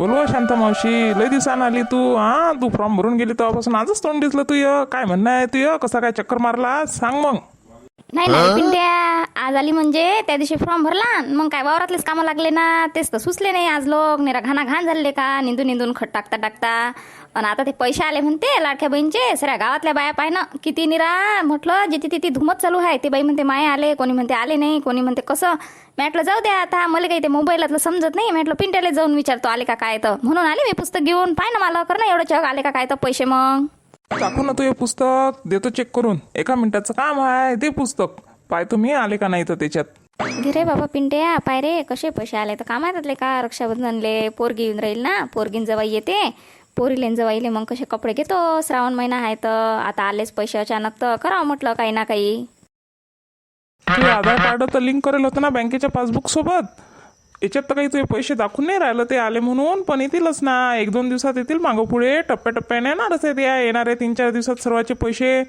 बोलवा शांता मावशी लय दिवसानं आली तू. हा तू फॉर्म भरून गेली तेव्हापासून. आजच तोंड दिसलं तू य काय म्हणणं आहे तू य कसा काय चक्कर मारला सांग मग. नाही नाही पिंट्या. आज आली म्हणजे त्या दिवशी फॉर्म भरला मग काय वावरातलेच कामं लागले ना तेच तर सुचले नाही आज लोक. निरा घाना घाण झाले का? निंदून निंदून खट टाकता टाकता. आणि आता ते पैसे आले म्हणते लाडक्या बहीणचे. सऱ्या गावातल्या बाया पाय ना किती निरा म्हटलं जिथे तिथे धुमत चालू आहे ते बाई म्हणते माय आले. कोणी म्हणते आले नाही. कोणी म्हणते कसं? म्हटलं जाऊ द्या आता. मला काही ते मोबाईलातलं समजत नाही. म्हटलं पिंट्याला जाऊन विचारतो आले का काय तर. म्हणून आले मी पुस्तक घेऊन. पाय ना मला कर ना एवढं चक. आले का काय तर पैसे मग. टाकू ना तू हे पुस्तक. देतो चेक करून. एका मिनिटाचं. काम आहे ते पुस्तक. पाय तुम्ही आले का नाही तर त्याच्यात? घे रे बाबा पिंट्या पाय रे कसे पैसे आले? तर कामातले का रक्षाबंधनले? पोरगी येऊन राहील ना? पोरगीन जवाई येते. पोरीलेन जवाईले मग कसे कपडे घेतो? श्रावण महिना आहे तर. आता आलेच पैसे अचानक तर करावं म्हटलं काही ना काही. ते आधार कार्ड तर लिंक करेल होतं ना बँकेच्या पासबुक सोबत? याच्यात तर काही तुझे पैसे दाखवून नाही राहिलं ते आले म्हणून पण येतीलच ना. एक दोन दिवसात येतील मागं पुढे टप्प्याटप्प्याने येणारच आहे ते. येणारे तीन चार दिवसात सर्वांचे पैसे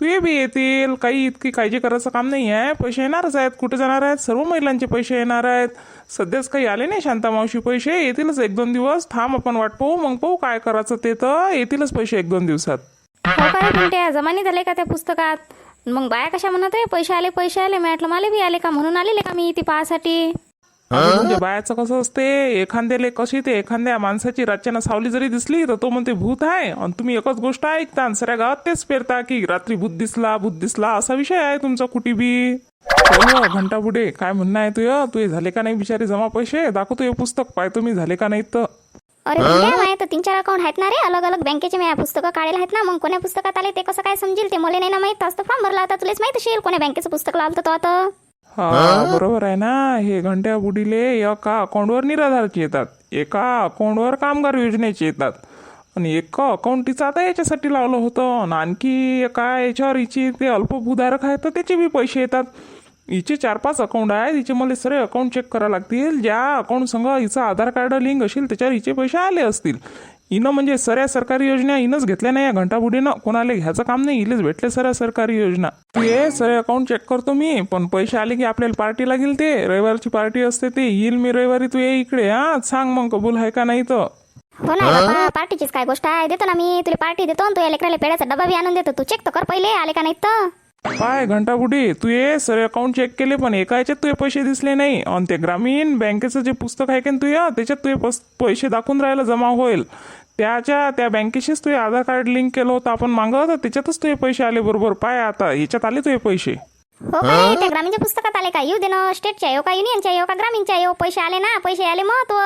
तुझे बी येतील काही इतकी काळजी करायचं काम नाही आहे. पैसे येणारच आहेत कुठे जाणार आहेत? सर्व महिलांचे पैसे येणार आहेत. सध्याच काही आले नाही शांता मावशी पैसे येतीलच एक दोन दिवस. थांब आपण वाट पाहू मग पाहू काय करायचं ते तर. येतीलच पैसे एक दोन दिवसात. हो काय पिंट्या? जमाने झाले का त्या पुस्तकात? मग बाया कशा म्हणत आहे पैसे आले पैसे आले. मी म्हटलं मला बी आले का? म्हणून आलेले का मी ती पाहासाठी? म्हणजे बायाचं कसं असते एखाद्याले कशी ते एखाद्या माणसाची रातच्यानं सावली जरी दिसली तर तो म्हणते भूत आहे. आणि तुम्ही एकच गोष्ट ऐकता आणि सऱ्या गावात तेच पेरता की रात्री भूत दिसला भूत दिसला असा विषय आहे तुमचा कुठे बी. चल घंटा पुढे. काय म्हणणं आहे तुझं? तुझे झाले का नाही बिचारे? जमा पैसे? दाखवतो हे पुस्तक. पाय तुम्ही झाले का नाही तर. अरे तर तीन चार अकाउंट आहेत ना रे? अलग अलग बँकेचे मी पुस्तकं काढेल आहेत ना. मग कोण्या पुस्तकात आले ते कसं काय समजेल ते? मला नाही ना माहीत. असतं फॉर्म भरला आता. तुलाच माहीत असेल कोण्या बँकेचं पुस्तक लावलं तो आता. हा बरोबर आहे ना. हे घंट्या बुडीले एका अकाउंटवर निराधारचे येतात. एका अकाउंटवर कामगार योजनेचे येतात. आणि एका अकाउंट तिचं आता याच्यासाठी लावलं होतं. आणि आणखी एका याच्यावर हिची ते अल्पभूधारक आहे तर त्याचे बी पैसे येतात. हिचे चार पाच अकाउंट आहे हिचे मला सगळे अकाउंट चेक करावं लागतील. ज्या अकाउंट संग हिचं आधार कार्ड लिंक असेल त्याच्यावर हिचे पैसे आले असतील. हिनं म्हणजे सऱ्या सरकारी योजना हिनंच घेतल्या नाही. या घंटाबुडीनं कोणाला घ्यायचं काम नाही. हिलेच भेटले सऱ्या सरकारी योजना. ते ये सरे अकाउंट चेक करतो मी. पण पैसे आले की आपल्याला पार्टी लागेल ते. रविवारची पार्टी असते ते. येईल मी रविवारी तू ये इकडे. हा सांग मग कबूल आहे का नाही तर. हो ना बाबा पार्टीचीच काय गोष्ट आहे? देतो ना मी. तुला पार्टी देतो तू या लेकराला पेड्याचा डबा बी आणून देतो. तू चेक तर कर पहिले. आले का नाही तर. पाय घंटाबुडी. तू ये सरे अकाउंट चेक केले पण एका याच्यात तुझे पैसे दिसले नाही. आणि ते ग्रामीण बँकेचं जे पुस्तक आहे की नाही तुझ्या त्याच्यात तुझे पस- पैसे दाखवून राहायला जमा होईल. त्याच्या त्या बँकेशीच तुझे आधार कार्ड लिंक केलं होतं आपण मागं तर त्याच्यातच तुझे पैसे आले बरोबर. पाय आता ह्याच्यात आले तुझे पैसे. हो काय त्या ग्रामीणच्या पुस्तकात आले का? येऊ दे ना स्टेटच्या येऊ का युनियनच्या येऊ का ग्रामीणच्या येऊ पैसे आले ना पैसे आले महत्त्व.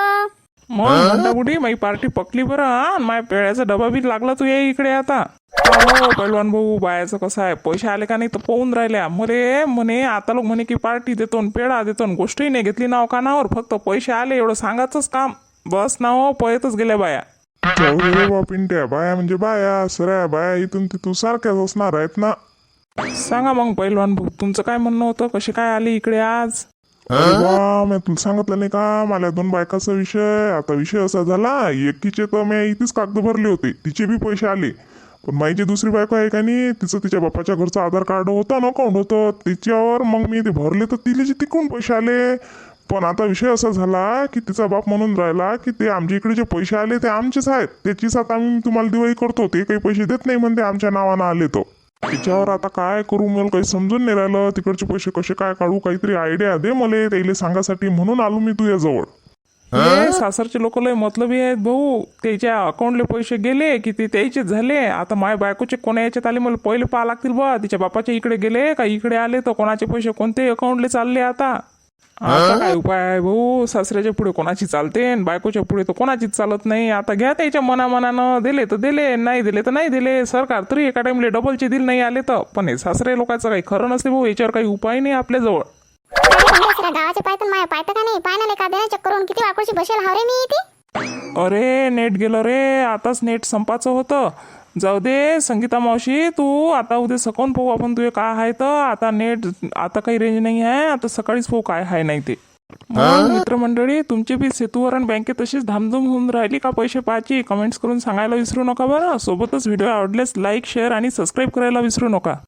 मग घंटाबुडी माझी पार्टी पकली बरं हा. माझ्या पेळ्याचा डबा बी लागला तू ये इकडे आता. हो पैलवान भाऊ बायाचं कसं आहे? पैसे आले का नाही तर पाहून राहिल्या. मरे म्हणे आता लोक म्हणे की पार्टी देतो पेढा देतो गोष्टही नाही घेतली नाव कानावर. फक्त पैसे आले एवढं सांगायचंच काम. बस ना हो पळतच गेल्या बाया. बा पिंट्या बाया म्हणजे बाया सऱ्या बाया इथून तिथून सारख्याच असणार आहेत ना. सांगा मग पैलवान भाऊ तुमचं काय म्हणणं होतं? कसे काय आले इकडे आज? बा मी तुला सांगितलं नाही का? मला दोन बायकाचा विषय आता विषय असा झाला एकीचे तर मी इथेच कागद भरले होते. तिचे बी पैसे आले. पण माझी दुसरी बायको आहे का नाही तिचं तिच्या बापाच्या घरचं आधार कार्ड होतं ना अकाउंट होतं तिच्यावर मग मी ते भरले तर तिला जे तिकडून पैसे आले. पण आता विषय असा झाला की तिचा बाप म्हणून राहिला की ते आमच्या इकडे जे पैसे आले ते आमचेच आहेत. त्याची साथ आम्ही तुम्हाला दिवाळी करतो ते काही पैसे देत नाही म्हणते आमच्या नावानं आले तो. त्याच्यावर आता काय करू? मला काही समजून नाही राहिलं. तिकडचे पैसे कसे काय काढू? काहीतरी आयडिया दे मला त्याला सांगासाठी म्हणून आलो मी तुझ्या जवळ सासरचे लोक लय मतलबी आहेत भाऊ. त्याच्या अकाउंटले पैसे गेले की ते त्याचेच झाले. आता माझ्या बायकोचे कोणा याच्यात आले? मला पहिले पाहा लागतील बा. तिच्या बापाच्या इकडे गेले का? इकडे आले तर कोणाचे पैसे कोणते अकाउंटले चालले आता? आता काय उपाय आहे भाऊ? सासऱ्याच्या पुढे कोणाची चालते बायकोच्या पुढे तर कोणाचीच चालत नाही. आता घ्या त्याच्या मनामनानं. दिले तर दिले नाही दिले तर नाही दिले. सरकार तरी एका टाइमले डबलचे दिल नाही आले तर. पण हे सासरे लोकांचं काही खरं नसते भाऊ. याच्यावर काही उपाय नाही आपल्याजवळ. गावाचे माया का नाही पाय ना लेका दे चेक करून किती वाकडची बसेल हाव रे मी इथे अरे नेट गेलं रे. आताच नेट संपाचं होतं. जाऊ दे संगीता मावशी तू आता उद्या सकून पाहू आपण तुझे काय आहे तर. आता नेट आता काही रेंज नाही आहे आता सकाळीच पाहू काय आहे नाही ते. मित्रमंडळी तुमची बी सेतूवरण बँकेत तशीच धामधूम होऊन राहिली का पैसे पाहायची? कमेंट्स करून सांगायला विसरू नका बरं. सोबतच व्हिडिओ आवडल्यास लाईक शेअर आणि सबस्क्राईब करायला विसरू नका.